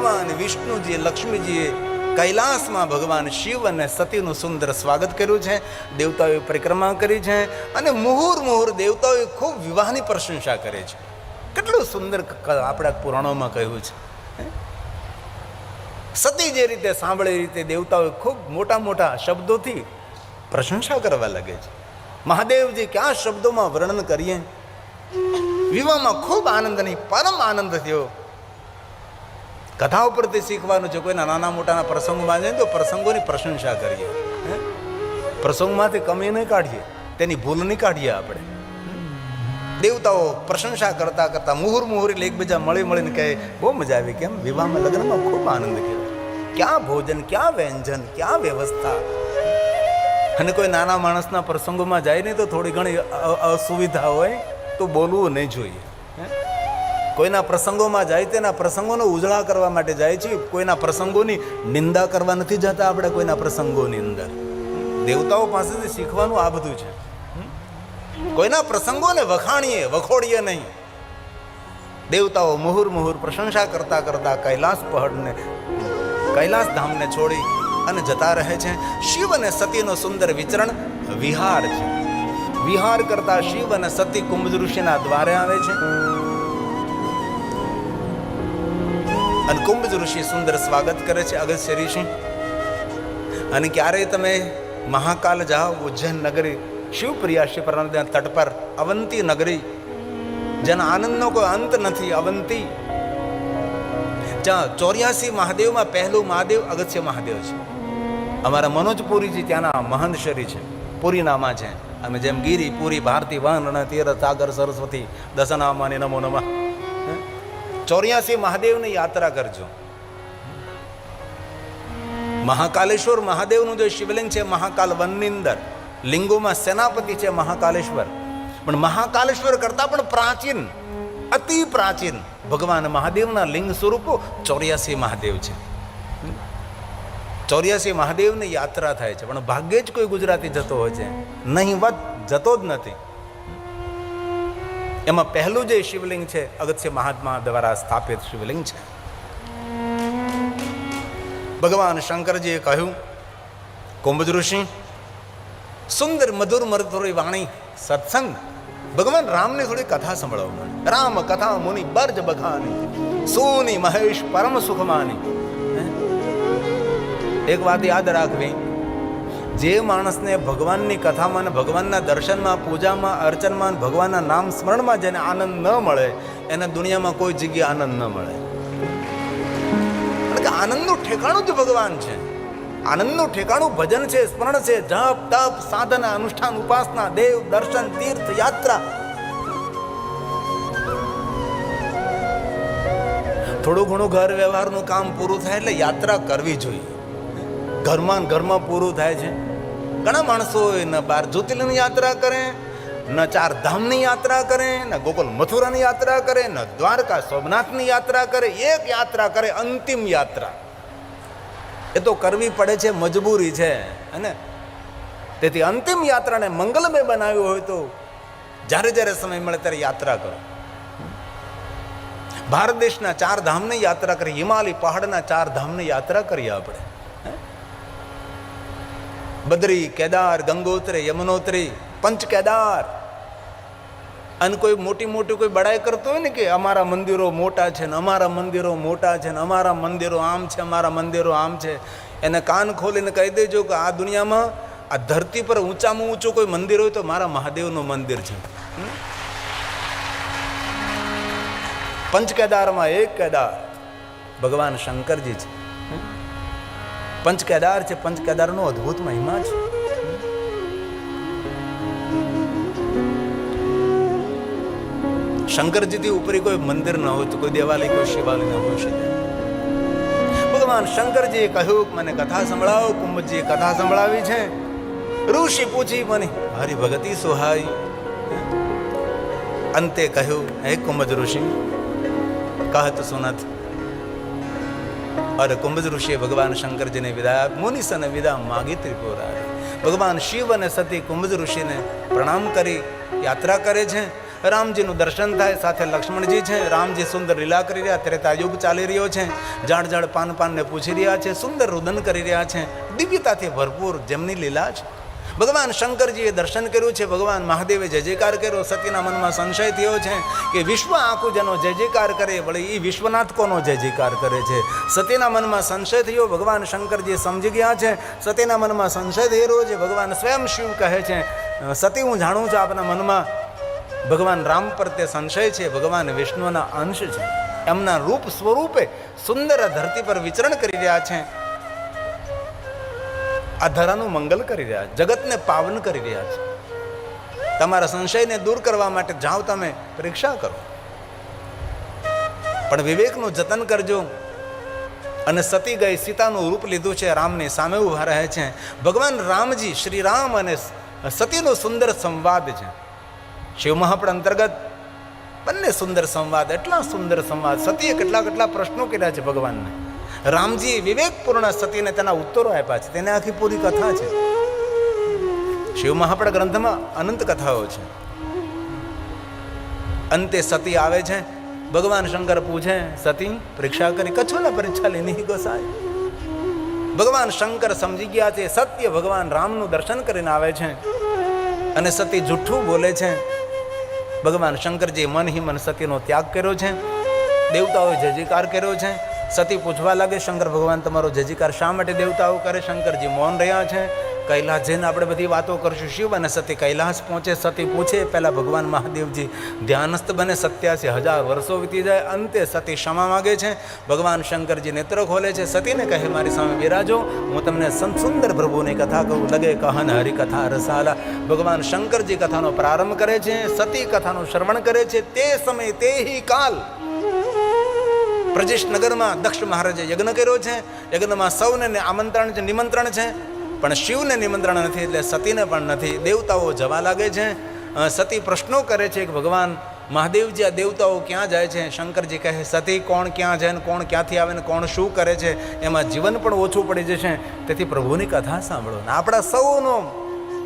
ભગવાન વિષ્ણુજીએ, લક્ષ્મીજીએ કૈલાસમાં ભગવાન શિવ અને સતીનું સુંદર સ્વાગત કર્યું છે, દેવતાઓએ પરિક્રમા કરી છે અને મુહુર મુહુર દેવતાઓએ ખૂબ વિવાહની પ્રશંસા કરે છે. કેટલું સુંદર આપણા પુરાણોમાં કહ્યું છે. સતી જે રીતે સાંભળે રીતે દેવતાઓએ ખૂબ મોટા મોટા શબ્દોથી પ્રશંસા કરવા લાગે છે. મહાદેવજી કયા શબ્દોમાં વર્ણન કરીએ? વિવાહમાં ખૂબ આનંદ નહીં પરમ આનંદ થયો. કથા ઉપરથી શીખવાનું છે. કોઈના નાના મોટાના પ્રસંગમાં જાય તો પ્રસંગોની પ્રશંસા કરીએ? પ્રસંગમાંથી કમી નહીં કાઢીએ, તેની ભૂલ નહીં કાઢીએ આપણે. દેવતાઓ પ્રશંસા કરતા કરતા મુહુર મુહુર એકબીજા મળી મળીને કહે, બહુ મજા આવી કેમ? વિવાહમાં લગ્નમાં ખૂબ આનંદ કર્યો ક્યાં ભોજન, ક્યાં વ્યંજન, ક્યાં વ્યવસ્થા? અને કોઈ નાના માણસના પ્રસંગોમાં જાય નહીં તો થોડી ઘણી અસુવિધા હોય, તો બોલવું નહીં જોઈએ? કોઈના પ્રસંગોમાં જાય તેના પ્રસંગોનો ઉજળા કરવા માટે જાય છે. કોઈના પ્રસંગોની નિંદા કરવા નથી જતા આપણે કોઈના પ્રસંગોની અંદર. દેવતાઓ પાસેથી શીખવાનું આ બધું છે. કોઈના પ્રસંગોને વખાણીએ, વખોડીએ નહીં. દેવતાઓ મુહુર મુહુર પ્રશંસા કરતા કરતા કૈલાસ પહાડને, કૈલાસ ધામને છોડી અને જતા રહે છે. શિવ અને સતીનો સુંદર વિચરણ વિહાર છે. વિહાર કરતા શિવ અને સતી કુંભજ ઋષિના દ્વારે આવે છે. અને કુંભજ ઋષિ સુંદર સ્વાગત કરે છે અગસ્ય ઋષિ. અને ક્યારેય તમે મહાકાલ જાઓ, ઉજ્જૈન નગરી, શિવપ્રિયા શિવ નદીના તટ પર, અવંતી નગરી, જેના આનંદનો કોઈ અંત નથી, અવંતી. જ્યાં ચોર્યાસી મહાદેવમાં પહેલું મહાદેવ અગસ્ય મહાદેવ છે. અમારા મનોજપુરીજી ત્યાંના મહંત શરી છે, પુરીનામાં છે. અમે જેમ ગીરી, પુરી, ભારતી વન તીર્થ સાગર, સરસ્વતી દસનામાની નમો નમઃ. ચોર્યાસી મહાદેવની યાત્રા કરજો. મહાકાલેશ્વર મહાદેવનું જે શિવલિંગ છે, મહાકાલ વનની અંદર લિંગોમાં સેનાપતિ છે મહાકાલેશ્વર. પણ મહાકાલેશ્વર કરતાં પણ પ્રાચીન, અતિ પ્રાચીન ભગવાન મહાદેવના લિંગ સ્વરૂપો ચોર્યાસી મહાદેવ છે. ચોર્યાસી મહાદેવની યાત્રા થાય છે, પણ ભાગ્યે જ કોઈ ગુજરાતી જતો હોય છે. નહીં વત જતો જ નથી. એમાં પહેલું જે શિવલિંગ છે, અગત્ય મહાત્મા દ્વારા સ્થાપિત શિવલિંગ છે. ભગવાન શંકરજીએ કહ્યું, કુંભજ ઋષિ, સુંદર મધુર મધુરી વાણી, સત્સંગ. ભગવાન રામની થોડી કથા સંભળાવો રામ કથા મુનિ બર્જ બખાની સોની મહેશ પરમ સુખમાની? એક વાત યાદ રાખવી જે માણસને ભગવાનની કથામાં અને ભગવાનના દર્શનમાં, પૂજામાં, અર્ચનમાં, ભગવાનના નામ સ્મરણમાં જેને આનંદ ન મળે, એને દુનિયામાં કોઈ જગ્યાએ આનંદ ન મળે. કારણ કે આનંદનું ઠેકાણું જ ભગવાન છે. આનંદનું ઠેકાણું ભજન છે, સ્મરણ છે, જપ, તપ, સાધના, અનુષ્ઠાન, ઉપાસના, દેવ, દર્શન, તીર્થ, યાત્રા. થોડું ઘણું ઘર વ્યવહારનું કામ પૂરું થાય એટલે યાત્રા કરવી જોઈએ. ઘરમાં ઘરમાં પૂરું થાય છે. ઘણા માણસો ન બાર જ્યોતિર્લિંગની યાત્રા કરે, ન ચાર ધામની યાત્રા કરે, ન ગોકુલ મથુરાની યાત્રા કરે, ન દ્વારકા સોમનાથની યાત્રા કરે, એક યાત્રા કરે, અંતિમ યાત્રા. એ તો કરવી પડે છે, મજબૂરી છે. અને તેથી અંતિમ યાત્રાને મંગલમય બનાવ્યું હોય તો જ્યારે જ્યારે સમય મળે ત્યારે યાત્રા કરો. ભારત દેશના ચાર ધામની યાત્રા કરી હિમાલય પહાડના ચાર ધામની યાત્રા કરીએ આપણે? બદ્રી, કેદાર, ગંગોત્રી, યમનોત્રી, પંચ કેદાર. અને કોઈ મોટી મોટી કોઈ બડાઈ કરતો હોય ને કે અમારા મંદિરો મોટા છે ને અમારા મંદિરો મોટા છે ને અમારા મંદિરો આમ છે, અમારા મંદિરો આમ છે, એને કાન ખોલીને કહી દેજો કે આ દુનિયામાં આ ધરતી પર ઊંચામાં ઊંચું કોઈ મંદિર હોય તો મારા મહાદેવનું મંદિર છે. પંચ કેદારમાં એક કેદાર, ભગવાન શંકરજી છે. પંચ કેદાર છે પંચ કેદારનો અદ્ભુત મહિમા છે. શંકરજીથી ઉપરી કોઈ મંદિર ન હોય તો કોઈ દેવાલય, કોઈ શિવાલય ન હોઈ શકે. ભગવાન શંકરજીએ કહ્યું કે મને કથા સંભળાવો, કુંભજીએ કથા સંભળાવી છે. ઋષિ પૂછી મને હરિભગતી સુહાઈ? અંતે કહ્યું, હે કુંભજ ઋષિ કહત સુનત અરે કુંભજ ઋષિએ ભગવાન શંકરજીને વિદાય આપી. મુનિ સને વિદા માગી ત્રિપુરા ભગવાન શિવ અને સતી કુંભજ ઋષિને પ્રણામ કરી યાત્રા કરે છે રામજીનું દર્શન થાય સાથે લક્ષ્મણજી છે રામજી સુંદર લીલા કરી રહ્યા ત્રેતા યુગ ચાલી રહ્યો છે જાણ જાણ પાન પાનને પૂછી રહ્યા છે, સુંદર રુદન કરી રહ્યા છે। દિવ્યતાથી ભરપૂર જેમની લીલા છે ભગવાન શંકરજીએ દર્શન કર્યું છે, ભગવાન મહાદેવે જય જયકાર કર્યો. સતીના મનમાં સંશય થયો છે કે વિશ્વ આખું જેનો જય જયકાર કરે વળી એ વિશ્વનાથ કોનો જય જયકાર કરે છે? સતીના મનમાં સંશય થયો, ભગવાન શંકરજી સમજી ગયા છે. સતીના મનમાં સંશય થઈ રહ્યો છે, ભગવાન સ્વયં શિવ કહે છે. સતી, હું જાણું છું આપના મનમાં ભગવાન રામ પર તે સંશય છે, ભગવાન વિષ્ણુના અંશ છે. એમના રૂપ સ્વરૂપે સુંદર ધરતી પર વિચરણ કરી રહ્યા છે. આ ધરાનું મંગલ કરી રહ્યા છે, જગતને પાવન કરી રહ્યા છે. તમારા સંશયને દૂર કરવા માટે જાઓ તમે, પરીક્ષા કરો. પણ વિવેકનું જતન કરજો. અને સતી ગઈ સીતાનું રૂપ લીધું છે, રામની સામે ઊભા રહે છે. ભગવાન રામજી શ્રી રામ અને સતીનો સુંદર સંવાદ છે. શિવ મહાપણ અંતર્ગત બંને સુંદર સંવાદ, એટલા સુંદર સંવાદ. સતીએ કેટલા કેટલા પ્રશ્નો કર્યા છે ભગવાનને. રામજી વિવેકપૂર્ણ સતીને તેના ઉત્તરો આપ્યા છે. તેને આખી પૂરી કથા છે. શિવ મહાપડ ગ્રંથમાં અનંત કથાઓ છે. અંતે સતી આવે છે, ભગવાન શંકર પૂછે, સતી, પરીક્ષા કરી કચ્છોના પરીક્ષા લેની ગોસાય ભગવાન શંકર સમજી ગયા છે, સત્ય ભગવાન રામનું દર્શન કરીને આવે છે. અને સતી જુઠ્ઠું બોલે છે. ભગવાન શંકરજી મન હિ મન સતીનો ત્યાગ કર્યો છે. દેવતાઓએ જયજયકાર કર્યો છે. સતી પૂછવા લાગે, શંકર ભગવાન તમારો જય જયકાર શા માટે દેવતાઓ કરે? શંકરજી મૌન રહ્યા છે. કૈલાસ જઈને આપણે બધી વાતો કરશું. શિવ અને સતી કૈલાસ પહોંચે, સતી પૂછે, પહેલાં ભગવાન મહાદેવજી ધ્યાનસ્થ બને, સત્યાસી હજાર વર્ષો વીતી જાય, અંતે સતી ક્ષમા માગે છે. ભગવાન શંકરજી નેત્ર ખોલે છે. સતીને કહે, મારી સામે બિરાજો. હું તમને સુંદર પ્રભુની કથા કહું. લગે કહન હરિકથા રસાલા. ભગવાન શંકરજી કથાનો પ્રારંભ કરે છે. સતી કથાનું શ્રવણ કરે છે. તે સમય તે કાલ પ્રજેશ નગરમાં દક્ષ મહારાજે યજ્ઞ કર્યો છે. યજ્ઞમાં સૌને આમંત્રણ છે, નિમંત્રણ છે. પણ શિવને નિમંત્રણ નથી એટલે સતીને પણ નથી. દેવતાઓ જવા લાગે છે. સતી પ્રશ્નો કરે છે કે ભગવાન, મહાદેવજી આ દેવતાઓ ક્યાં જાય છે? શંકરજી કહે, સતી, કોણ ક્યાં જાય ને કોણ ક્યાંથી આવે ને કોણ શું કરે છે? એમાં જીવન પણ ઓછું પડી જશે. તેથી પ્રભુની કથા સાંભળો ને. આપણા સૌનો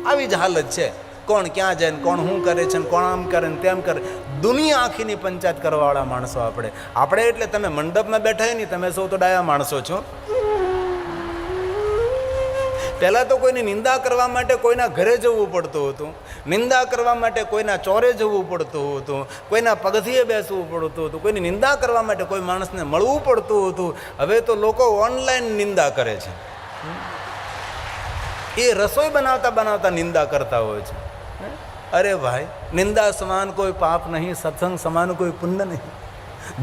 આવી જ હાલત છે. કોણ ક્યાં જાય ને કોણ શું કરે છે ને કોણ આમ કરે ને તેમ કરે. દુનિયા આખીની પંચાયત કરવાવાળા માણસો આપણે. આપણે એટલે તમે મંડપમાં બેઠા નહીં તમે સૌ તો ડાયા માણસો છો. પહેલાં તો કોઈની નિંદા કરવા માટે કોઈના ઘરે જવું પડતું હતું. નિંદા કરવા માટે કોઈના ચોરે જવું પડતું હતું. કોઈના પગથીએ બેસવું પડતું હતું. કોઈની નિંદા કરવા માટે કોઈ માણસને મળવું પડતું હતું. હવે તો લોકો ઓનલાઈન નિંદા કરે છે. એ રસોઈ બનાવતા બનાવતા નિંદા કરતા હોય છે. અરે ભાઈ, નિંદા સમાન કોઈ પાપ નહીં, સત્સંગ સમાન કોઈ પુણ્ય નહીં.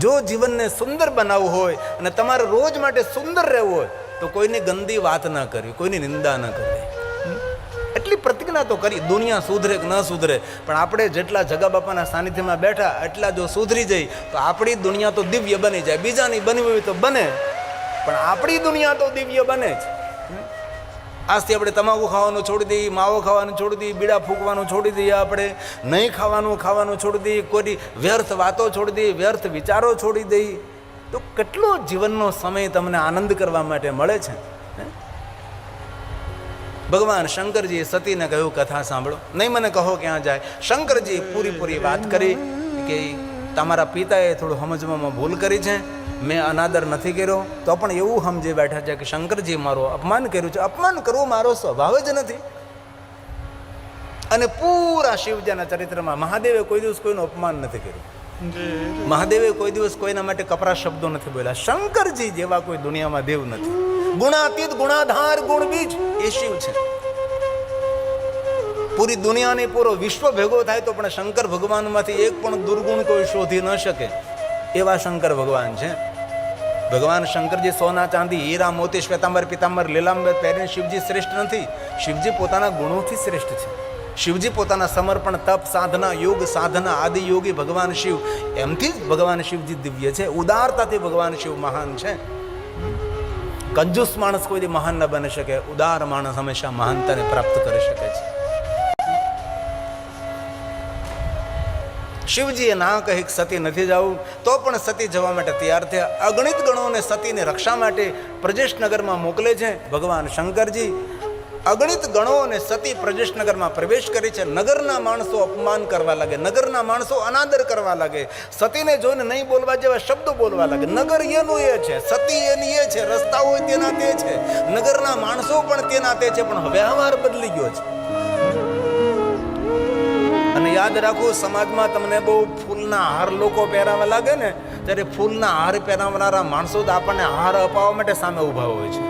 જો જીવનને સુંદર બનાવવું હોય અને તમારે રોજ માટે સુંદર રહેવું હોય, તો કોઈની ગંદી વાત ના કરવી, કોઈની નિંદા ન કરવી. એટલી પ્રતિજ્ઞા તો કરી, દુનિયા સુધરે કે ન સુધરે, પણ આપણે જેટલા જગા બાપાના સાનિધ્યમાં બેઠા, એટલા જો સુધરી જઈ, તો આપણી દુનિયા તો દિવ્ય બની જાય, બીજાની બનવી હોય તો બને. પણ આપણી દુનિયા તો દિવ્ય બને જ. આજથી આપણે તમાકુ ખાવાનું છોડી દઈએ, માવો ખાવાનું છોડી દઈએ, બીડા ફૂંકવાનું છોડી દઈએ આપણે. નહીં ખાવાનું ખાવાનું છોડી દઈએ કોઈ વ્યર્થ વાતો છોડી દઈએ, વ્યર્થ વિચારો છોડી દઈએ. તો કેટલો જીવનનો સમય તમને આનંદ કરવા માટે મળે છે? ભગવાન શંકરજીએ સતીને કહ્યું કથા સાંભળો. નહીં મને કહો ક્યાં જાય. શંકરજી પૂરી પૂરી વાત કરી કે તમારા પિતાએ થોડું સમજવામાં ભૂલ કરી છે. મેં અનાદર નથી કર્યો, તો પણ એવું સમજી બેઠા છે કે શંકરજી મારું અપમાન કર્યું છે. અપમાન કરવું મારો સ્વભાવ જ નથી. અને પૂરા શિવજીના ચરિત્રમાં મહાદેવે કોઈ દિવસ કોઈનું અપમાન નથી કર્યું. મહાદેવે કોઈ દિવસ કોઈના માટે કપરા શબ્દો નથી બોલ્યા. શંકરજી જેવા કોઈ દુનિયામાં દેવ નથી. ગુણાતીત, ગુણાધાર ગુણ બીજ એ શિવ છે. પૂરી દુનિયાની પૂરો વિશ્વ ભેગો થાય તો પણ શંકર ભગવાનમાંથી એક પણ દુર્ગુણ કોઈ શોધી ન શકે. એવા શંકર ભગવાન છે. ભગવાન શંકરજી સોના ચાંદી, હીરા, મોતી, શ્વેતાંબર, પિતાંબર, લીલાંબર પહેરીને શિવજી શ્રેષ્ઠ નથી. શિવજી પોતાના ગુણોથી શ્રેષ્ઠ છે. શિવજી પોતાના સમર્પણ, તપ, સાધના, યોગ, સાધના આદિ યોગી ભગવાન શિવ. એમથી જ ભગવાન શિવજી દિવ્ય છે. ઉદારતાથી ભગવાન શિવ મહાન છે. કંજૂસ માણસ કોઈ મહાન ન બની શકે. ઉદાર માણસ હંમેશા મહાનતાને પ્રાપ્ત કરી શકે છે. શિવજીએ ના કહી સતી નથી જવું તો પણ સતી જવા માટે તૈયાર થયા. અગણિત ગણોને સતીની રક્ષા માટે પ્રજેશનગરમાં મોકલે છે ભગવાન શંકરજી. અગણિત ગણો અને સતી પ્રજેશનગરમાં પ્રવેશ કરે છે. નગરના માણસો અપમાન કરવા લાગે, નગરના માણસો અનાદર કરવા લાગે. સતીને જોઈને નહીં બોલવા જેવા શબ્દો બોલવા લાગે. નગર એનું એ છે, સતી એની એ છે રસ્તા હોય તેના તે છે. નગરના માણસો પણ તેના તે છે, પણ વ્યવહાર બદલી ગયો છે. યાદ રાખો, સમાજમાં તમને બહુ ફૂલના હાર લોકો પહેરાવા લાગે ને, ત્યારે ફૂલના હાર પહેરાવનારા માણસો જ આપણને હાર અપાવવા માટે સામે ઊભા હોય છે.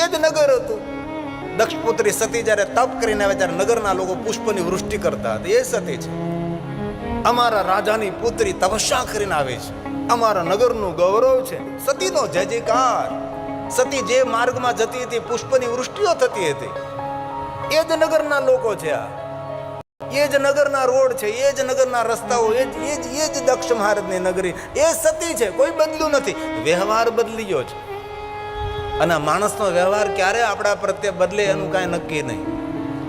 એ જ નગર હતું. દક્ષપુત્રી સતી જ્યારે તપ કરીને આવે, ત્યારે નગરના લોકો પુષ્પની વૃષ્ટિ કરતા હતા. એ સતી છે. અમારા રાજાની પુત્રી તપસ્યા કરીને આવે છે. અમારા નગરનું ગૌરવ છે. સતીનો જય જયકાર. સતી જે માર્ગમાં જતી હતી, પુષ્પની વૃષ્ટિઓ થતી હતી. એ જ નગરના લોકો છે આ. એ જ નગરના રોડ છે, એ જ નગરના રસ્તાઓ, એ જ એ જ એ જ દક્ષ ભારતની નગરી. એ સતી છે, કોઈ બદલું નથી. વ્યવહાર બદલી ગયો છે. અને માણસનો વ્યવહાર ક્યારે આપણા પ્રત્યે બદલે એનું કાંઈ નક્કી નહીં.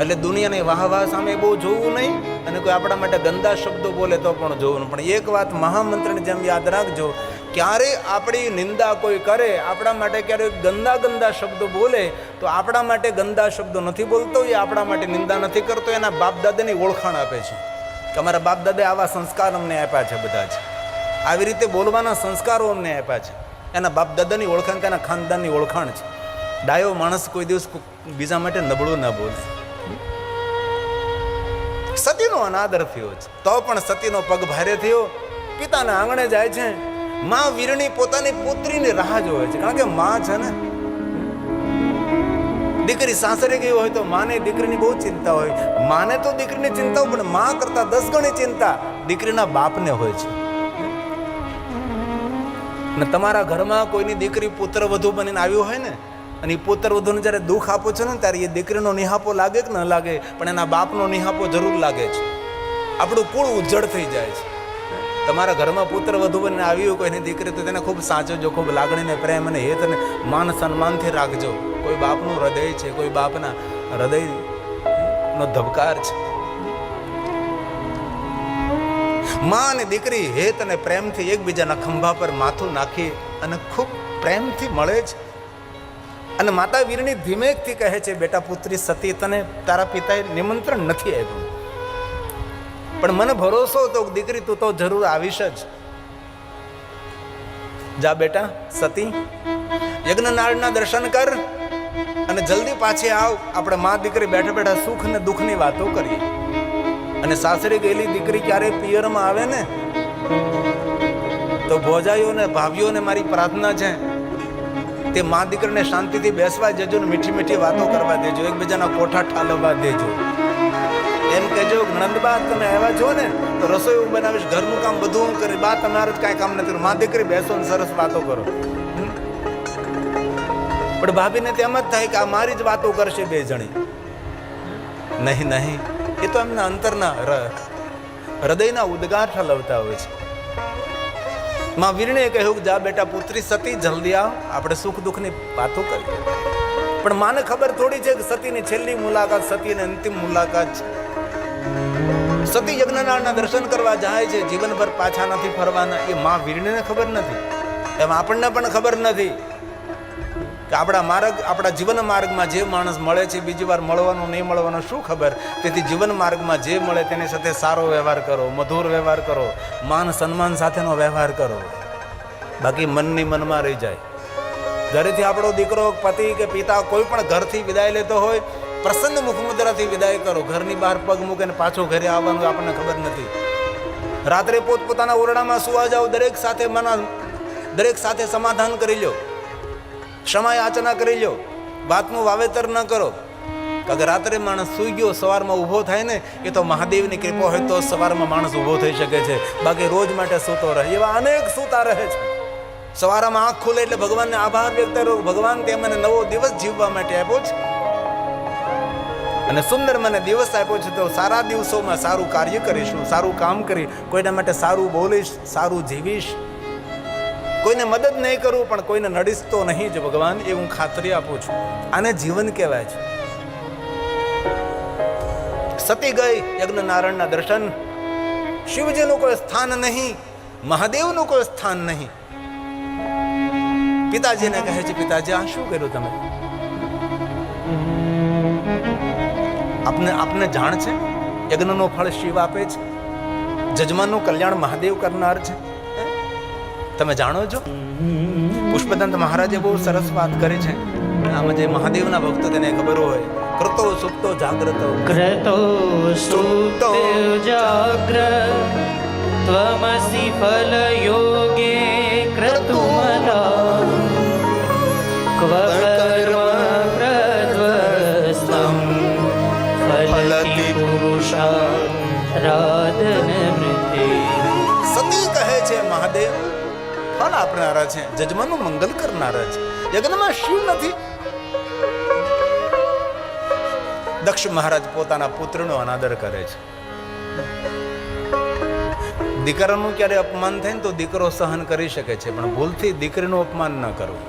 એટલે દુનિયાની વાહ વાહ સામે બહુ જોવું નહીં, અને કોઈ આપણા માટે ગંદા શબ્દો બોલે તો પણ જોવું પણ એક વાત મહામંત્રને જેમ યાદ રાખજો ક્યારે આપણી નિંદા કોઈ કરે, આપણા માટે ક્યારે ગંદા ગંદા શબ્દો બોલે, તો આપણા માટે ગંદા શબ્દો નથી બોલતો, એ આપણા માટે નિંદા નથી કરતો, એના બાપ દાદાની ઓળખાણ આપે છે. કે અમારા બાપ દાદાએ આવા સંસ્કાર અમને આપ્યા છે બધા જ. આવી રીતે બોલવાના સંસ્કારો અમને આપ્યા છે. એના બાપ દાદાની ઓળખાણ તેના ખાનદાનની ઓળખાણ છે. ડાયો માણસ કોઈ દિવસ બીજા માટે નબળું ના બોલે. સતીનો અનાદર થયો છે. તો પણ સતીનો પગ ભારે થયો. પિતાના આંગણે જાય છે. માં વીરણી પોતાની પુત્રીની રાહ જોવે છે. કારણ કે માં છે ને, દીકરી સાસરે ગઈ હોય તો માને દીકરીની બહુ ચિંતા હોય. માને તો દીકરીની ચિંતા પણ માં કરતા દસ ગણી ચિંતા દીકરીના બાપને હોય છે. ને તમારા ઘરમાં કોઈની દીકરી પુત્ર વધુ બનીને આવ્યું હોય ને, અને એ પુત્ર વધુને જ્યારે દુઃખ આપો છો ને, ત્યારે એ દીકરીનો નિહાપો લાગે કે ન લાગે? પણ એના બાપનો નિહાપો જરૂર લાગે છે. આપણું કુળ ઉજ્જળ થઈ જાય છે. તમારા ઘરમાં પુત્ર વધુ બનીને આવ્યું કોઈની દીકરી, તો તેને ખૂબ સાચવજો, ખૂબ લાગણીને, પ્રેમ અને હેતને માન સન્માનથી રાખજો. કોઈ બાપનું હૃદય છે, કોઈ બાપના હૃદયનો ધબકાર છે. માં અને દીકરી હેત અને પ્રેમથી એકબીજાના ખંભા પર માથું નાખી અને ખૂબ પ્રેમથી મળે છે. અને માતા વીરની ધીમેકથી કહે છે, બેટા પુત્રી સતી તને તારા પિતાએ નિમંત્રણ નથી આપ્યું. પણ મને ભરોસો હતો દીકરી તું તો જરૂર આવીશ જ. જા બેટા, સતી, યજ્ઞનાળના દર્શન કર અને જલ્દી પાછી આવ. આપણે મા દીકરી બેઠા બેઠા સુખ અને દુઃખની વાતો કરીએ. અને સાસરે ગયેલી દીકરી ક્યારે પિયરમાં આવે ને? તો ભોજાઈઓને, ભાભીઓને મારી પ્રાર્થના છે તે મા દીકરીને શાંતિથી બેસવા દેજો ને મીઠી મીઠી વાતો કરવા દેજો. એકબીજાના કોઠા ઠાલવવા દેજો. એમ કહેજો, નંદ બા તમે આવ્યા છો ને, તો રસોઈ હું બનાવીશ, ઘરનું કામ બધું હું કરી બા જ કાંઈ કામ નથી કરવું. મા દીકરી બેસો ને સરસ વાતો કરો. પણ ભાભીને તેમ જ થાય કે આ મારી જ વાતો કરશે બે જણી. નહીં નહીં, એ તો એમના અંતરના હૃદયના ઉદ્ગાર ઠલવતા હોય છે. માં વીરણે કહ્યું કે, જા બેટા પુત્રી, સતી, જલ્દી આવ, આપણે સુખ દુઃખની વાતો કરીએ. પણ માને ખબર થોડી છે કે સતીની છેલ્લી મુલાકાત સતીની અંતિમ મુલાકાત છે. સતી યજ્ઞનાળના દર્શન કરવા જાય છે, જીવનભર પાછા નથી ફરવાના. એ મા વીરણીને ખબર નથી. એમ આપણને પણ ખબર નથી કે આપણા માર્ગ, આપણા જીવન માર્ગમાં જે માણસ મળે છે, બીજી વાર મળવાનું, નહીં મળવાનું શું ખબર? તેથી જીવન માર્ગમાં જે મળે તેની સાથે સારો વ્યવહાર કરો, મધુર વ્યવહાર કરો, માન સન્માન સાથેનો વ્યવહાર કરો. બાકી મનની મનમાં રહી જાય. ઘરેથી આપણો દીકરો, પતિ કે પિતા કોઈ પણ ઘરથી વિદાય લેતો હોય પ્રસન્ન મુખમુદ્રાથી વિદાય કરો. ઘરની બહાર પગ મૂકીને પાછો ઘરે આવવાનું આપણને ખબર નથી. રાત્રે પોતપોતાના ઓરડામાં સુવા જાઓ, દરેક સાથે મના, દરેક સાથે સમાધાન કરી લો. ક્ષમા યાચના કરી લો. વાતનું વાવેતર ન કરો. કારણ રાત્રે માણસ સૂઈ ગયો, સવારમાં ઊભો થાય ને, એ તો મહાદેવની કૃપા હોય તો સવારમાં માણસ ઊભો થઈ શકે છે. બાકી રોજ માટે સૂતો રહે, એવા અનેક સૂતા રહે છે. સવારમાં આંખ ખુલે એટલે ભગવાનને આભાર વ્યક્ત કરો. ભગવાન તે મને નવો દિવસ જીવવા માટે આપ્યો છે. અને સુંદર મને દિવસ આપ્યો છે તો સારા દિવસોમાં સારું કાર્ય કરીશું સારું કામ કરી, કોઈના માટે સારું બોલીશ, સારું જીવીશ. કોઈને મદદ નહીં કરું, પણ કોઈને નડીશ તો નહીં જ ભગવાન, એ હું ખાતરી આપું છું. આને જીવન કહેવાય છે. સતી ગઈ યજ્ઞ નારાયણના દર્શન. શિવજીનું કોઈ સ્થાન નહીં, મહાદેવનું કોઈ સ્થાન નહીં. પિતાજીને કહે છે, પિતાજી, આ શું કર્યું તમે? આપને આપને જાણ છે? યજ્ઞનો ફળ શિવ આપે છે? જજમાનનું કલ્યાણ મહાદેવ કરનાર છે? તમે જાણો છો? પુષ્પદંત મહારાજે બહુ સરસ વાત કરી છે. આમાં જે મહાદેવના ભક્તો તેને ખબર હોય કૃતો સુપ્તો જાગ્રતો. કૃતો સુપ્તો જાગ્ર ત્વમસી ફલયોગે ક્રતુમલા ફલતિ પુરુષા રાધન મૃતે સતી કહે છે મહાદેવ ફળ આપનારા છે જજમાનું મંગલ કરનારા છે યજ્ઞમાં શિવ નથી દક્ષ મહારાજ પોતાના પુત્રનો અનાદર કરે છે। દીકરાનું ક્યારે અપમાન થાય ને તો દીકરો સહન કરી શકે છે પણ ભૂલથી દીકરીનું અપમાન ન કરવું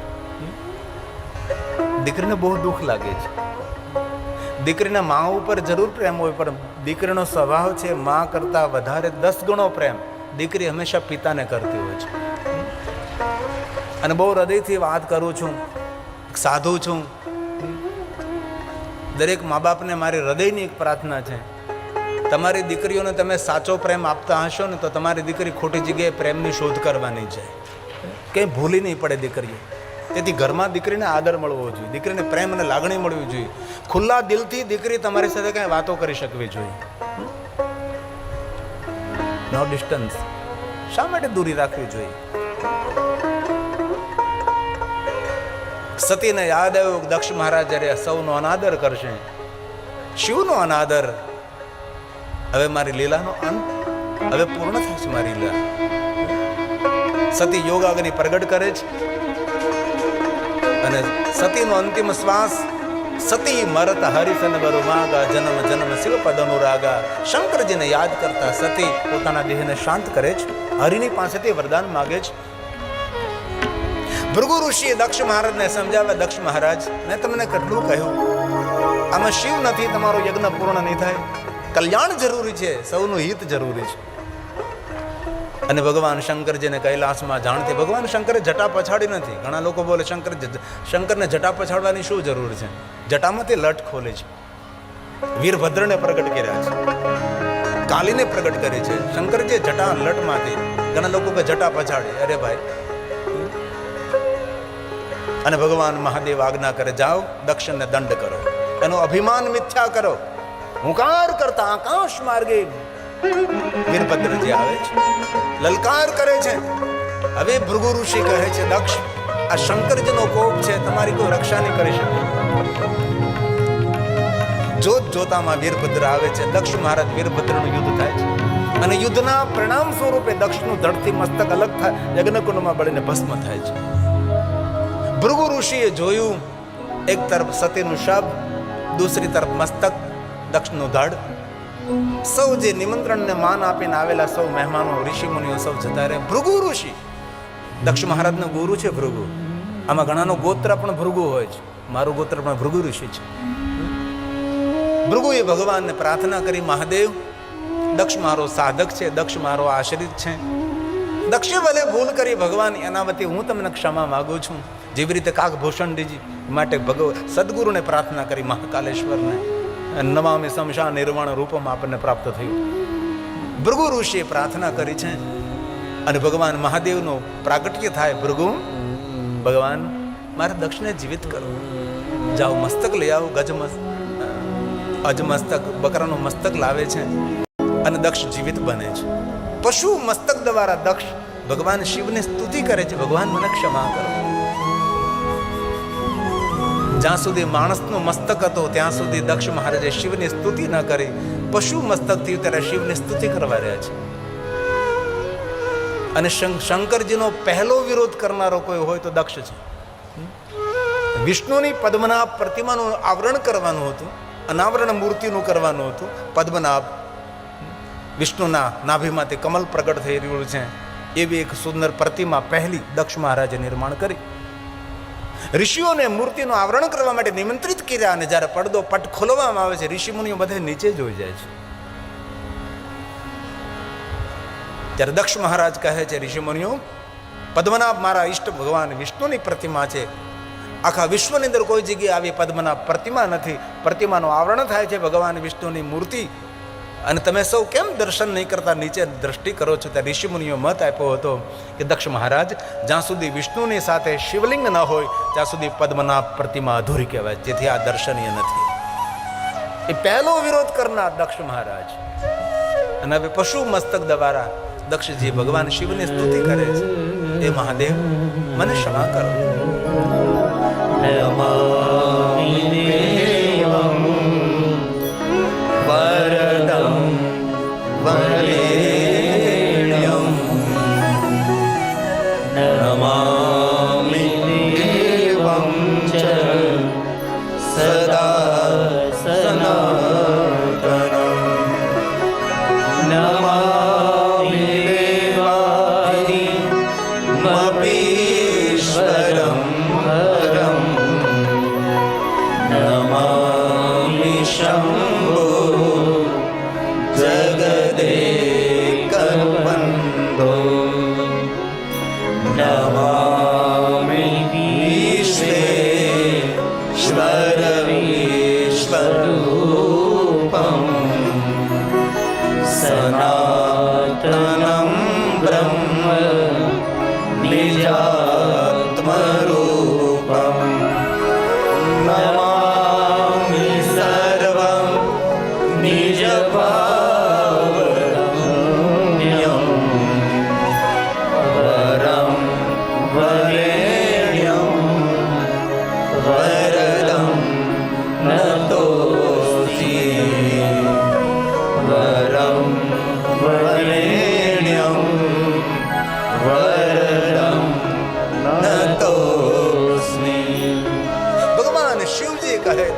દીકરીને બહુ દુઃખ લાગે છે. દીકરીના મા ઉપર જરૂર પ્રેમ હોય, પણ દીકરીનો સ્વભાવ છે, મા કરતાં વધારે દસ ગણો પ્રેમ દીકરી હંમેશા પિતાને કરતી હોય છે. અને બહુ હૃદયથી વાત કરું છું, સાધુ છું. દરેક મા બાપને મારી હૃદયની એક પ્રાર્થના છે, તમારી દીકરીઓને તમે સાચો પ્રેમ આપતા હશો ને તો તમારી દીકરી ખોટી જગ્યાએ પ્રેમની શોધ કરવાની છે. કંઈ ભૂલી નહીં પડે દીકરીઓ. તેથી ઘરમાં દીકરીને આદર મળવો જોઈએ, દીકરીને પ્રેમ અને લાગણી મળવી જોઈએ. ખુલ્લા દિલથી દીકરી તમારી સાથે કાંઈ વાતો કરી શકવી જોઈએ. નો ડિસ્ટન્સ શા માટે દૂરી રાખવી જોઈએ? સતીને યાદ આવ્યું દક્ષ મહારાજ જ્યારે સૌનો અનાદર કરશે. શિવનો અનાદર? હવે મારી લીલાનો અંત? હવે પૂર્ણ થશે મારી લીલા. સતી યોગ યોગાગ્નિ પ્રગટ કરે છે. અને સતીનો અંતિમ શ્વાસ સતી મરત હરિસન વરુ માગા, જન્મ જન્મ શિવ પદ અનુરાગા શંકરજીને યાદ કરતા સતી પોતાના દેહને શાંત કરે છે, હરિની પાસેથી વરદાન માગે છે. ભૃગુ ઋષિએ દક્ષ મહારાજને સમજાવ્યા, દક્ષ મહારાજ, મેં તમને કેટલું કહ્યું. આમાં શિવ નથી, તમારો યજ્ઞ પૂર્ણ નહીં થાય. કલ્યાણ જરૂરી છે, સૌનું હિત જરૂરી છે. અને ભગવાન શંકરજીને કૈલાસમાં જાણથી ભગવાન શંકરે જટા પછાડી નથી. ઘણા લોકો બોલે, શંકર શંકરને જટા પછાડવાની શું જરૂર છે? જટામાંથી લટ ખોલે છે. વીરભદ્રને પ્રગટ કર્યા છે. કાલીને પ્રગટ કરી છે. શંકરજી જટા લટમાંથી ઘણા લોકો જટા પછાડે. અરે ભાઈ. અને ભગવાન મહાદેવ આજ્ઞા કરે, જાઓ, દક્ષિણને દંડ કરો. એનો અભિમાન મિથ્યા કરો. હુંકાર કરતા આકાશ માર્ગે વીરભદ્રજી આવે છે, લલકાર કરે છે. હવે ભૃગુ ઋષિ કહે છે, દક્ષ, આ શંકરજીનો કોપ છે, તમારી કોઈ રક્ષા નહીં કરી શકે. જોત જોતામાં વીરભદ્ર આવે છે. દક્ષ મહારાજ વીરભદ્રનું યુદ્ધ થાય છે. અને યુદ્ધના પરિણામ સ્વરૂપે દક્ષનું ધડથી મસ્તક અલગ થાય, યજ્ઞકુંડમાં બળીને ભસ્મ થાય છે. ભૃગુ ઋષિએ જોયું, એક તરફ સતીનું શબ, દૂસરી તરફ મસ્તક, દક્ષનું ધડ સૌ જે નિમંત્રણને માન આપીને આવેલા સૌ મહેમાનો, ઋષિ મુનિઓ સૌ જતા રહે. ભૃગુ ઋષિ. દક્ષ મહારાજનો ગુરુ છે ભૃગુ. આમાં ઘણાનો ગોત્ર પણ ભૃગુ હોય છે. મારું ગોત્ર પણ ભૃગુ ઋષિ છે. ભૃગુએ ભગવાનને પ્રાર્થના કરી, મહાદેવ, દક્ષ મારો સાધક છે, દક્ષ મારો આશ્રિત છે. દક્ષે ભલે ભૂલ કરી, ભગવાન એના વતી હું તમને ક્ષમા માગું છું. જેવી રીતે કાકભૂષણજી માટે ભગવ, સદગુરુને પ્રાર્થના કરી, મહાકાલેશ્વરને. નમામી સમશા નિર્વાણ રૂપમાં આપણને પ્રાપ્ત થયું. ભૃગુ ઋષિએ પ્રાર્થના કરી છે અને ભગવાન મહાદેવનો પ્રાગટ્ય થાય ભૃગુ. ભગવાન, મારે દક્ષને જીવિત કરો. જાઓ મસ્તક લઈ આવો, ગજ અજમસ્તક, બકરાનું મસ્તક લાવે છે અને દક્ષ જીવિત બને છે. પશુ મસ્તક દ્વારા દક્ષ ભગવાન શિવને સ્તુતિ કરે છે. ભગવાન મને ક્ષમા કરો. જ્યાં સુધી માણસનું મસ્તક હતો, ત્યાં સુધી દક્ષ મહારાજે શિવની સ્તુતિ ન કરી. પશુ મસ્તક થયું ત્યારે શિવની સ્તુતિ કરવા રહ્યા છે. અને શંકરજીનો પહેલો વિરોધ કરનારો કોઈ હોય તો દક્ષ છે. વિષ્ણુની પદ્મનાભ પ્રતિમાનું આવરણ કરવાનું હતું, અનાવરણ મૂર્તિનું કરવાનું હતું, પદ્મનાભ. વિષ્ણુના નાભીમાંથી કમલ પ્રગટ થઈ રહ્યું છે. એવી એક સુંદર પ્રતિમા પહેલી દક્ષ મહારાજે નિર્માણ કરી. ઋષિઓને મૂર્તિનું આવરણ કરવા માટે નિમંત્રિત કર્યા અને જ્યારે પડદો પટ ખોલવામાં આવે છે, ઋષિમુનિઓ બધે નીચે જોઈ જાય છે. ત્યારે દક્ષ મહારાજ કહે છે ઋષિ મુનિઓ પદ્મનાભ મારા ઈષ્ટ ભગવાન વિષ્ણુની પ્રતિમા છે. આખા વિશ્વની અંદર કોઈ જગ્યાએ આવી પદ્મનાભ પ્રતિમા નથી. પ્રતિમાનું આવરણ થાય છે ભગવાન વિષ્ણુની મૂર્તિ. અને તમે સૌ કેમ દર્શન નહીં કરતા? નીચે દ્રષ્ટિ કરો છો. ત્યાં ઋષિમુનિઓ મત આપ્યો હતો કે દક્ષ મહારાજ, જ્યાં સુધી વિષ્ણુની સાથે શિવલિંગ ન હોય, ત્યાં સુધી પદ્મનાભ પ્રતિમા અધૂરી કહેવાય. જેથી આ દર્શનીય નથી. એ પહેલો વિરોધ કરનાર દક્ષ મહારાજ. અને હવે પશુ મસ્તક દ્વારા દક્ષજી ભગવાન શિવની સ્તુતિ કરે છે. એ મહાદેવ, મને ક્ષમા કરો.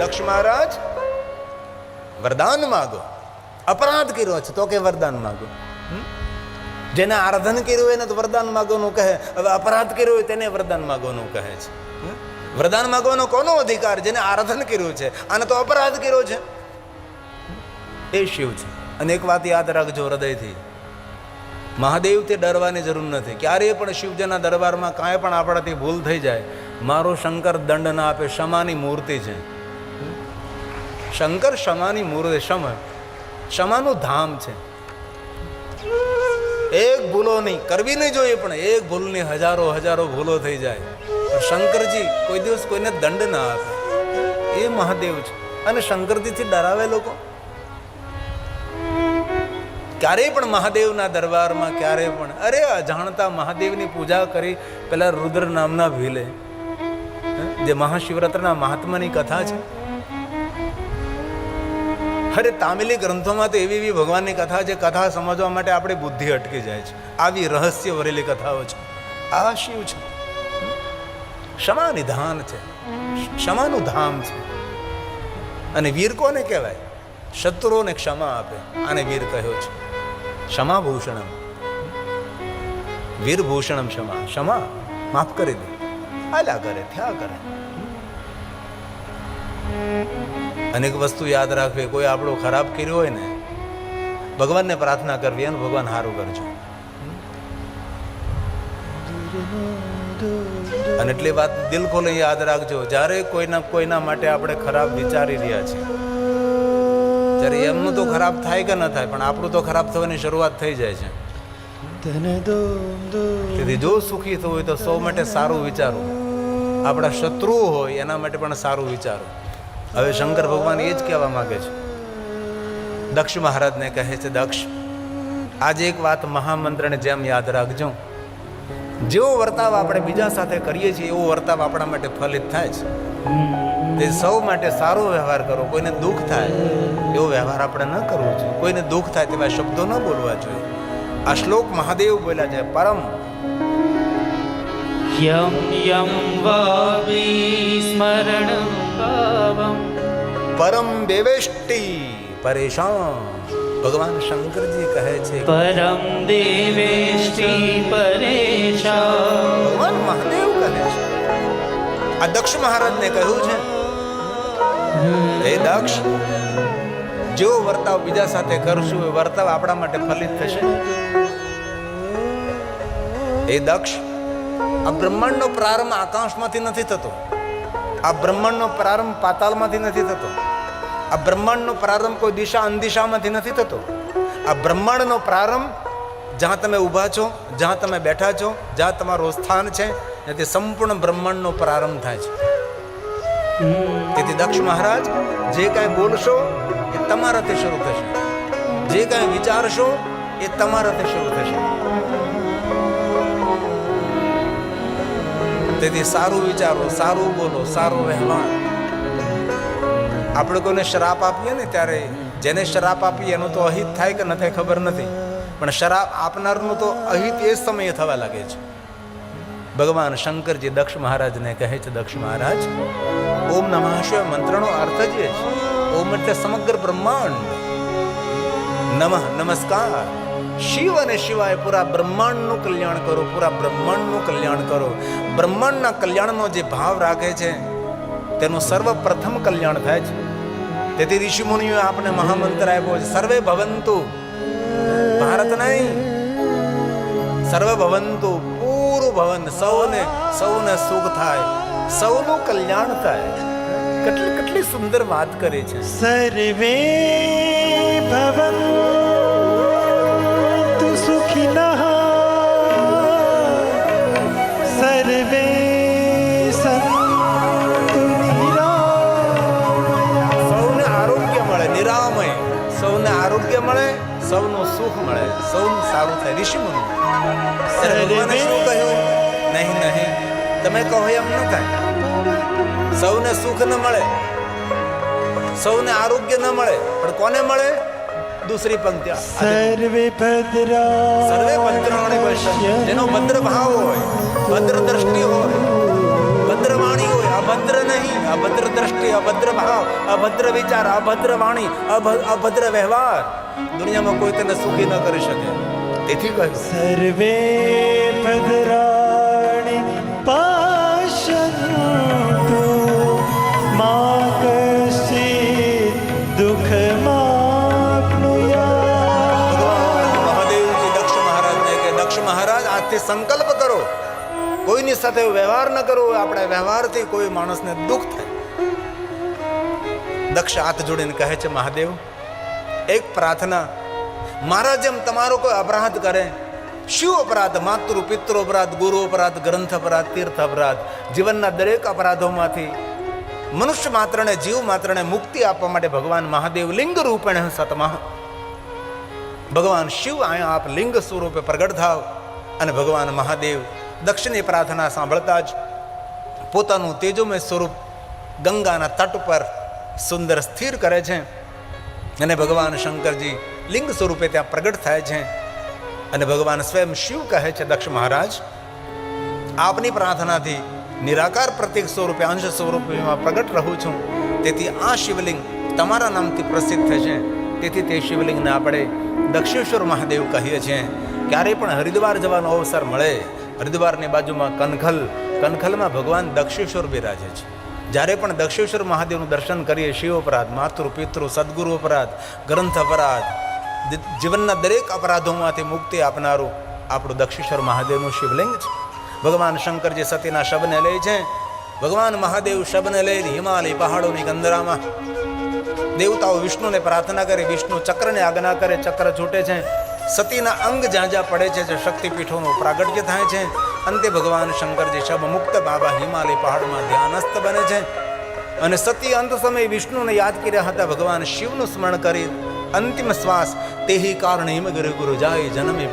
દક્ષ મહારાજ, વરદાન માગો. અપરાધ કર્યો છે તો કે વરદાન માગો. જેને આરાધન કર્યું એને તો વરદાન માગોનું કહે. હવે અપરાધ કર્યો હોય તેને વરદાન માગવાનું કહે છે. વરદાન માગવાનો કોનો અધિકાર? જેને આરાધન કર્યું છે. આને તો અપરાધ કર્યો છે. એ શિવ છે. અને એક વાત યાદ રાખજો હૃદયથી. મહાદેવથી ડરવાની જરૂર નથી. ક્યારેય પણ શિવજીના દરબારમાં કાંઈ પણ આપણાથી ભૂલ થઈ જાય. મારો શંકર દંડ ના આપે, ક્ષમાની મૂર્તિ છે. શંકર ક્ષમાની મૂર્તિ ક્ષમ ક્ષમાનું ધામ છે. એક ભૂલો નહીં, કરવી નહીં જોઈએ પણ એક ભૂલની હજારો હજારો ભૂલો થઈ જાય. શંકરજી કોઈ દિવસ કોઈને દંડ ના આપે. એ મહાદેવ છે. અને શંકરજીથી ડરાવે લોકો? ક્યારેય પણ મહાદેવના દરબારમાં ક્યારેય પણ. અરે, અજાણતા મહાદેવની પૂજા કરી પેલા રુદ્ર નામના ભીલે. જે મહાશિવરાત્રના મહાત્માની કથા છે. અરે તામિલી ગ્રંથોમાં તો એવી એવી ભગવાનની કથા છે, કથા સમજવા માટે આપણી બુદ્ધિ અટકી જાય છે. આવી રહસ્ય ભરેલી કથાઓ છે. આ શિવ છે. ક્ષમા નિધાન છે. ક્ષમાનું ધામ છે. અને વીર કોને કહેવાય? શત્રુઓને ક્ષમા આપે, આને વીર કહ્યો છે. ક્ષમાભૂષણમ વીરભૂષણમ વીર ક્ષમા. ક્ષમા, માફ કરી દે. આલા કરે, થયા કરે. અનેક વસ્તુ યાદ રાખવી, કોઈ આપણું ખરાબ કર્યું હોય ને, ભગવાનને પ્રાર્થના કરવી અને ભગવાન સારું કરજો. અને એટલી વાત દિલ ખોલે યાદ રાખજો, જ્યારે કોઈના કોઈના માટે આપણે ખરાબ વિચારી રહ્યા છીએ ત્યારે એમનું તો ખરાબ થાય કે ન થાય, પણ આપણું તો ખરાબ થવાની શરૂઆત થઈ જાય છે. તેથી જો સુખી થવું હોય તો સૌ માટે સારું વિચારવું. આપણા શત્રુઓ હોય એના માટે પણ સારું વિચારો હવે શંકર ભગવાન એ જ કહેવા માંગે છે. દક્ષ મહારાજને કહે છે, દક્ષ, આજે એક વાત મહામંત્રને જેમ યાદ રાખજો. જેવો વર્તાવ આપણે બીજા સાથે કરીએ છીએ, એવો વર્તાવ આપણા માટે ફલિત થાય છે. તે સૌ માટે સારો વ્યવહાર કરો, કોઈને દુઃખ થાય, એવો વ્યવહાર આપણે ન કરવો જોઈએ. કોઈને દુઃખ થાય તેવા શબ્દો ન બોલવા જોઈએ. આ શ્લોક મહાદેવ બોલ્યા છે, પરમ. યમ યમ વાવિસ્મરણં ભાવં પરમ દેવેષ્ટિ પરેશાન ભગવાન શંકરજી કહે છે પરમ દેવેષ્ટિ પરેશા ભગવાન મહાદેવ કહે છે આ દક્ષ મહારાજને કહ્યું છે હે દક્ષ જેવો વર્તાવ બીજા સાથે કરશું એ વર્તાવ આપણા માટે ફલિત થશે. એ દક્ષ આ બ્રહ્માંડનો પ્રારંભ આકાશમાંથી નથી થતો. આ બ્રહ્માંડનો પ્રારંભ પાતાલમાંથી નથી થતો. આ બ્રહ્માંડનો પ્રારંભ કોઈ દિશા અંદિશામાંથી નથી થતો. આ બ્રહ્માંડનો પ્રારંભ જ્યાં તમે ઊભા છો, જ્યાં તમે બેઠા છો, જ્યાં તમારું સ્થાન છે, ત્યાંથી સંપૂર્ણ બ્રહ્માંડનો પ્રારંભ થાય છે. તેથી દક્ષ મહારાજ, જે કાંઈ બોલશો એ તમારાથી શરૂ થશે. જે કાંઈ વિચારશો એ તમારાથી શરૂ થશે. તેથી સારું વિચારો, સારું બોલો, સારો વ્યવહાર આપણે કોઈને શરાપ આપીએ ને ત્યારે જેને શરાપ આપીએ એનું તો અહિત થાય કે ન થાય ખબર નથી. પણ શરાપ આપનારનું તો અહિત એ સમયે થવા લાગે છે. ભગવાન શંકરજી દક્ષ મહારાજને કહે છે, દક્ષ મહારાજ, ઓમ નમઃ મંત્રનો અર્થ જ એ છે, ઓમ એટલે સમગ્ર બ્રહ્માંડ. નમઃ, નમસ્કાર. શિવ અને શિવાય પૂરા બ્રહ્માંડનું કલ્યાણ કરો, પૂરા બ્રહ્માંડનું કલ્યાણ કરો. બ્રહ્માંડના કલ્યાણનો જે ભાવ રાખે છે, તેનું સર્વપ્રથમ કલ્યાણ થાય છે. તેથી ઋષિ મુનિઓએ આપણે મહામંત્ર આપ્યો છે, સર્વે ભવંતુ, ભારત નહીં. સર્વ ભવંતુ, પૂરું ભવન, સૌને સૌને સુખ થાય, સૌનું કલ્યાણ થાય. કેટલી કેટલી સુંદર વાત કરે છે. સર્વે ભવંતુ સૌને આરોગ્ય મળે નિરામય. સૌને આરોગ્ય મળે સૌનું સુખ મળે. સૌનું સારું થાય. ઋષિ મુનિ શું કહ્યું? નહીં નહીં. તમે કહો એમ ન થાય. સૌને સુખ ન મળે. સૌને આરોગ્ય ન મળે. પણ કોને મળે? દૂસરી પંક્તિ. સર્વે ભદ્ર સર્વે ભદ્ર જેનો ભદ્ર ભાવ હોય. ભદ્ર દ્રષ્ટિ હોય ભદ્ર વાણી હોય અભદ્ર નહીં અભદ્ર દ્રષ્ટિ અભદ્ર ભાવ અભદ્ર વિચાર અભદ્ર વાણી અભ- અભદ્ર વ્યવહાર દુનિયામાં કોઈ તેને સુખી ન કરી શકે તેથી કહ્યું सर्वे भद्राणि पश्यन्तु मा कश्चित् दुःखमाप्नुयात् ભગવાન મહાદેવજી દક્ષ મહારાજને કે દક્ષ મહારાજ આજથી સંકલ્પ કરો કોઈની સાથે વ્યવહાર ન કરો આપણા વ્યવહારથી કોઈ માણસને દુઃખ થાય. દક્ષ હાથ જોડીને કહે છે, મહાદેવ, એક પ્રાર્થના. મારા જેમ તમારો કોઈ અપરાધ કરે, શું અપરાધ? માતૃ, પિતૃ અપરાધ, ગુરુ અપરાધ, ગ્રંથ અપરાધ, તીર્થ અપરાધ, જીવનના દરેક અપરાધોમાંથી મનુષ્ય માત્રને, જીવ માત્રને મુક્તિ આપવા માટે ભગવાન મહાદેવ લિંગ રૂપેણ સતમા. ભગવાન શિવ અહીંયા આપ લિંગ સ્વરૂપે પ્રગટ થાવ અને ભગવાન મહાદેવ દક્ષિણી પ્રાર્થના સાંભળતા જ પોતાનું તેજોમય સ્વરૂપ ગંગાના તટ પર સુંદર સ્થિર કરે છે અને ભગવાન શંકરજી લિંગ સ્વરૂપે ત્યાં પ્રગટ થાય છે અને ભગવાન સ્વયં શિવ કહે છે, દક્ષ મહારાજ, આપની પ્રાર્થનાથી નિરાકાર પ્રતિક સ્વરૂપે, અંશ સ્વરૂપે હું પ્રગટ રહું છું. તેથી આ શિવલિંગ તમારા નામથી પ્રસિદ્ધ થશે. તેથી તે શિવલિંગને આપણે દક્ષિણેશ્વર મહાદેવ કહીએ છીએ. ક્યારેય પણ હરિદ્વાર જવાનો અવસર મળે હરિદ્વારની બાજુમાં કનખલ. કનખલમાં ભગવાન દક્ષેશ્વર બિરાજે છે. જ્યારે પણ દક્ષેશ્વર મહાદેવનું દર્શન કરીએ, શિવ અપરાધ, માતૃ, પિતૃ, સદગુરુ અપરાધ, ગ્રંથ અપરાધ જીવનના દરેક અપરાધોમાંથી મુક્તિ આપનારું આપણું દક્ષેશ્વર મહાદેવનું શિવલિંગ છે. ભગવાન શંકરજી સતીના શબને લે છે. ભગવાન મહાદેવ શબને લઈને હિમાલય પહાડોની ગંદરામાં દેવતાઓ વિષ્ણુને પ્રાર્થના કરે, વિષ્ણુ ચક્રને આજ્ઞા કરે, ચક્ર છૂટે છે. સતીના અંગ જ્યાં જ્યાં પડે છે, જે શક્તિપીઠોનું પ્રાગટ્ય થાય છે, અંતે ભગવાન શંકરજી શબ મુક્ત બાબા હિમાલય પહાડમાં ધ્યાનસ્થ બને છે. અને સતી અંત સમયે વિષ્ણુને યાદ કર્યા હતા, ભગવાન શિવનું સ્મરણ કરી અંતિમ શ્વાસ, તેહી કારણે હિમગુરુ ગુરુ જાય જન્મે.